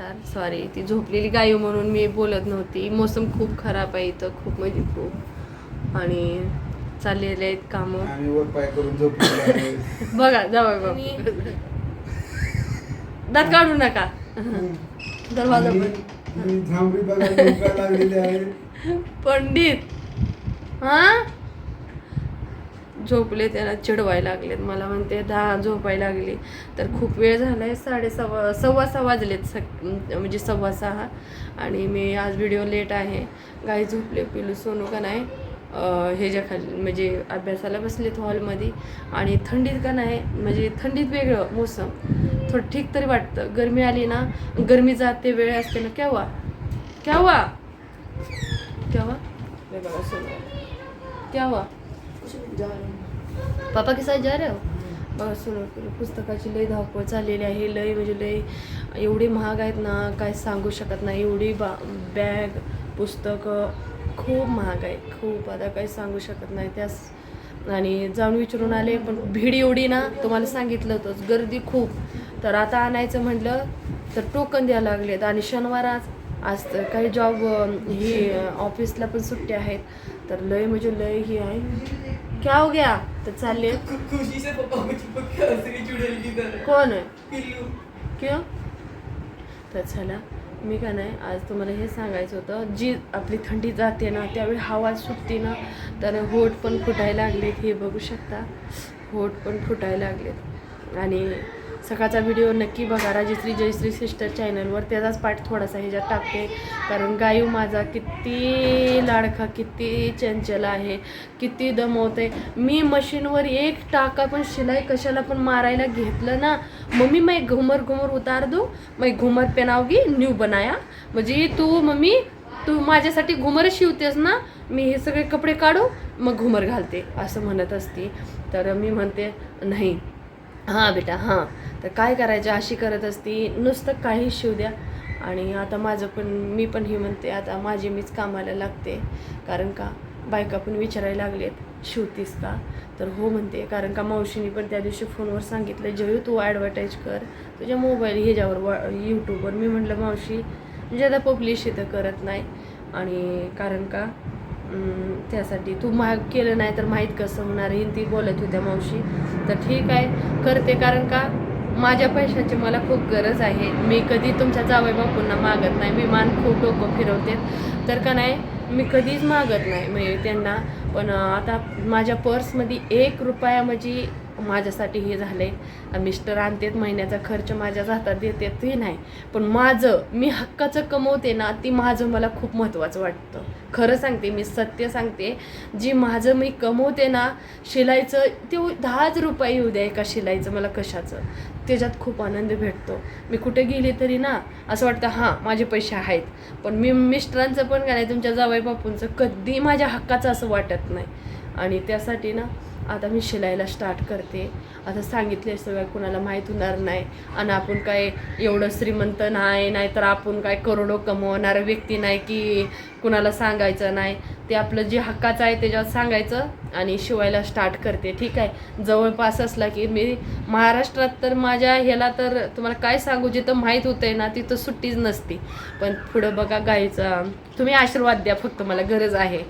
नमस्कार. सॉरी ती झोपलेली गाय म्हणून मी बोलत नव्हती. मोसम खूप खराब आहे इथं खूप म्हणजे खूप. आणि चाललेले आहेत कामं. आम्ही वर पाय करून झोपलेलो आहे बघा बाबा दात काढू नका. दरवाजा पंडित. हा? झोपले त्याला चिडवायला लागलेत. मला म्हणते दहा झोपायला लागली. तर खूप वेळ झालाय साडे सव्वा सव्वा सहा वाजलेत सक म्हणजे सव्वा सहा. आणि मी आज व्हिडिओ लेट आहे. गाई झोपले पिलू सोनू का नाही ह्याच्या खाली म्हणजे अभ्यासाला बसलेत हॉलमध्ये. आणि थंडीत का नाही म्हणजे थंडीत वेगळं मोसम. थोडं ठीक तरी वाटतं. गरमी आली ना गरमी जाते वेळ असते ना केव्हा? केव्हा? केव्हा? ले बघा पापा के साथ जा रहे हो? बघा सुरू पुस्तकाची लय धावपळ चाललेली आहे. लय म्हणजे लय एवढी महाग आहेत ना काय सांगू शकत नाही. एवढी बा बॅग पुस्तकं खूप महाग आहे खूप आता काही सांगू शकत नाही. त्यास आणि जाऊन विचारून आले पण भीड एवढी ना तुम्हाला सांगितलं होतंच. गर्दी खूप. तर आता आणायचं म्हटलं तर टोकन द्यायला लागलेत. आणि शनिवार आज आज तर काही जॉब ही ऑफिसला पण सुट्ट्या आहेत. तर लय म्हणजे लय ही आहे. क्या हो गया? तर चालले खुशी से पापा मुझे पक्का हंस के चुड़ैल की तरह कोण आहे? क्यों? तर चला मी का नाही आज तुम्हाला हे सांगायचं होतं. जी आपली थंडी जाते ना त्यावेळी हवा सुटते ना तर होठ पण फुटायला लागलेत हे बघू शकता. होठ पण फुटायला लागलेत. आणि सकाळचा व्हिडिओ नक्की बघा. राजश्री जयश्री सिस्टर चॅनलवर त्याचाच पाठ थोडासा ह्याच्यात टाकते. कारण गायू माझा किती लाडका किती चंचल आहे किती दमवते मी मशीनवर एक टाका पण शिलाई कशाला पण मारायला घेतलं ना मम्मी मैं घुमर घुमर उतार दो. मैं घुमर पेनावगी न्यू बनाया. म्हणजे तू मम्मी तू माझ्यासाठी घुमर शिवतेस ना मी हे सगळे कपडे काढू मग घुमर घालते असं म्हणत असते. तर मी म्हणते नाही हां बेटा हां. तर काय करायचं अशी करत असती नुसतं काही शिव द्या. आणि आता माझं पण मी पण ही म्हणते आता माझी मीच कामाला लागते. कारण का बायका पण विचारायला लागलेत शिवतीस का? तर हो म्हणते कारण का मावशीने पण त्या दिवशी फोनवर सांगितलं जयू तू ॲडव्हर्टाईज कर तुझ्या मोबाईल ह्याच्यावर वा यूट्यूबवर मी म्हटलं मावशी ज्यादा पब्लिश इथं करत नाही. आणि कारण का त्यासाठी. तू मा केलं नाही तर माहीत कसं होणार हिंदी ती बोलत होत्या मावशी. तर ठीक आहे करते. कारण का माझ्या पैशाची मला खूप गरज आहे. मी कधी तुमच्या जावई बापूंना मागत नाही. मी मान खूप डोकं फिरवते. तर का नाही मी कधीच मागत नाही. म्हणजे त्यांना. पण आता माझ्या पर्समध्ये एक रुपया म्हणजे माझ्यासाठी हे झाले मिस्टर आणतेत महिन्याचा खर्च माझ्या हातात देतात ते नाही. पण माझं मी हक्काचं कमवते ना ती माझं मला खूप महत्त्वाचं वाटतं. खरं सांगते मी सत्य सांगते जी माझं मी कमवते ना शिलाईचं ते दहाच रुपये येऊ द्या एका शिलाईचं मला कशाचं? त्याच्यात खूप आनंद भेटतो. मी कुठे गेले तरी ना असं वाटतं हां माझे पैसे आहेत. पण मी मिस्टरांचं पण काय नाही तुमच्या जावई बापूंचं कधी माझ्या हक्काचं असं वाटत नाही. आणि त्यासाठी ना आता मी शिलाईला स्टार्ट करते. आता सांगितले सगळं कुणाला माहीत होणार नाही. आणि आपण काय एवढं श्रीमंत नाही नाहीतर आपण काय करोडो कमवणार व्यक्ती नाही की कुणाला सांगायचं नाही. ते आपलं जे हक्काचं आहे त्याच्यावर सांगायचं आणि शिवायला स्टार्ट करते. ठीक आहे? जवळपास असला की मी महाराष्ट्रात तर माझ्या ह्याला तर तुम्हाला काय सांगू जिथं माहीत होतं आहे ना तिथं सुट्टीच नसती. पण पुढं बघा गायचा तुम्ही आशीर्वाद द्या फक्त मला गरज आहे.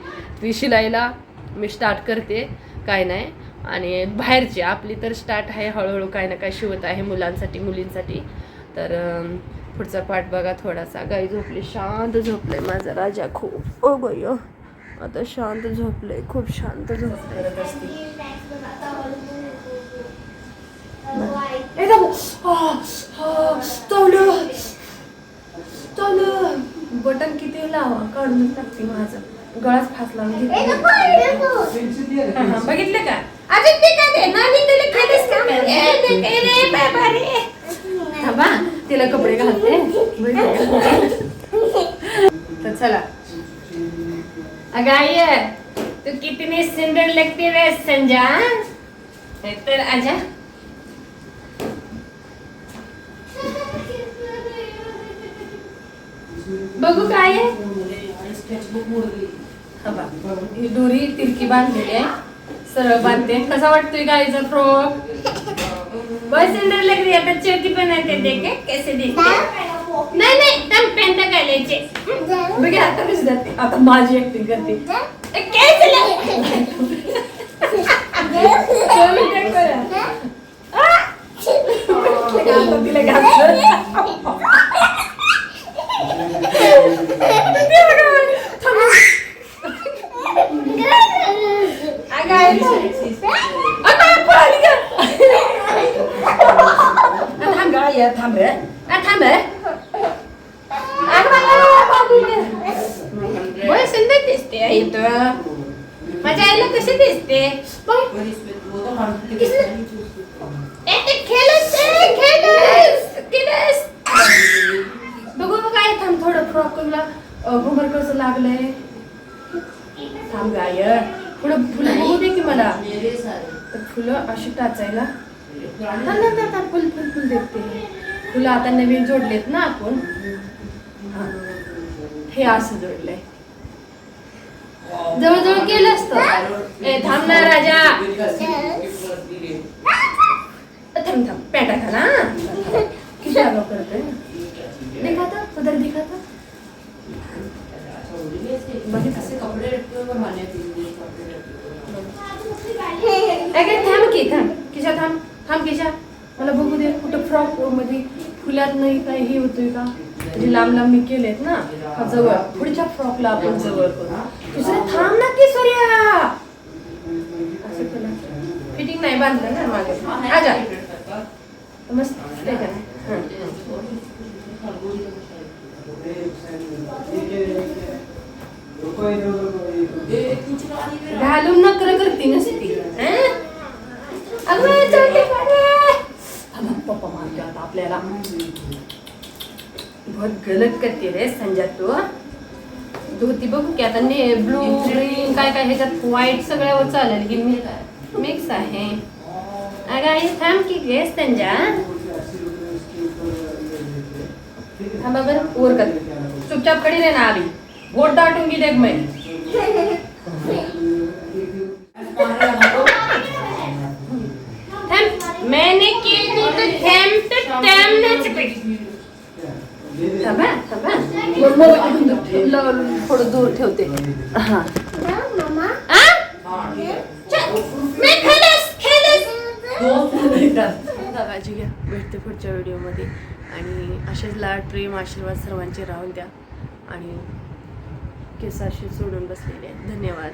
ती शिलाईला मी स्टार्ट करते. काय नाही. आणि बाहेरची आपली तर स्टार्ट आहे हळूहळू काय ना काय शिवत आहे मुलांसाठी मुलींसाठी. तर पुढचा पाठ बघा थोडासा. गाई झोपली. शांत झोपले माझा राजा खूप. ओ गय आता शांत झोपले खूप शांत झोपले बटन किती लावा. काढून टाकते माझं. गळाच फास लावून घेते हा, हा, बघितलं का? अजून ते काय ते तुला थांबा कपडे घालते? तर चला. अगं आई तू कितनी सुंदर लगती रे संजा? तर आजा. बघू काय आहे. हा बा. ही दोरी तिरकी बांधलेली आहे. सरळ बांधते. कसा वाटतोय गाईचा फ्रॉक बस सुंदर लग रही है बच्चों की बनाते देखे कैसे दिखते नाही नाही. त्या पॅन्ट घालायचे बघ आता कशी जाते? आता माझी ऍक्टिंग करते. ए, काय झालं? चल, काय करूया? आ! आता तिला घातलं. ते बघा, थांब. अगं, आई. अगं, पळाली गं. आ, थांब गं, आई, थांब रे. आ, थांब रे. अगं, बाबा, बाबू रे. होय, सुंदर दिसते आई तर माझ्या आईला कशी दिसते बघू मग काय थांब थोडं फ्रॉकला घुमर कसं लागलंय थांब गाय थोडं मला तर फुलं अशी टाचायला. फुल फुल फुल देखते फुलं आता नवीन जोडलेत ना आपण. हा. हे असं जोडलंय. जवळजवळ केलं असतं ए थांब ना राजा थांब थांब पॅटा खाना किती आगाव करतोय दिखाता उधर दिखाता काय थांब की थांब. किशा थांब. थांब किशा मला बघू दे कुठं फ्रॉकमध्ये फुलात नाही काय हे होतोय का? म्हणजे लांब लांब मी केलेत ना. जवळ. पुढच्या फ्रॉकला आपण जवळ करू. दुसरं थांब ना की सूर्या फिटिंग नाही बांधलं ना मागे. आजा मस्त. घालून नकर करते नसती हं? अगं, चढते पाडे. अगं, पप्पा मारतो आता आपल्याला बहुत गलत करते रे संजय तू धोती बघू की आता ने ब्लू ग्रीन काय काय ह्याच्यात व्हाईट सगळ्यावर चालेल की मी मिक्स आहे अगं आई थांब की गे संजा थांबा बरं वर कर चुपचापकडे रे ना आली बोट दाटून देख एक थांब मैंने केली तर थेंब तर थेंबच पैकी. थांबा थांबा मग मोबाईल घेऊन जाऊ. ल- थोडं दूर ठेवते. हा. काळजी घ्या भेटते पुढच्या व्हिडिओमध्ये. आणि असेच लाड प्रेम आशीर्वाद सर्वांचे राहून द्या. आणि केस असे सोडून बसलेले आहेत. धन्यवाद.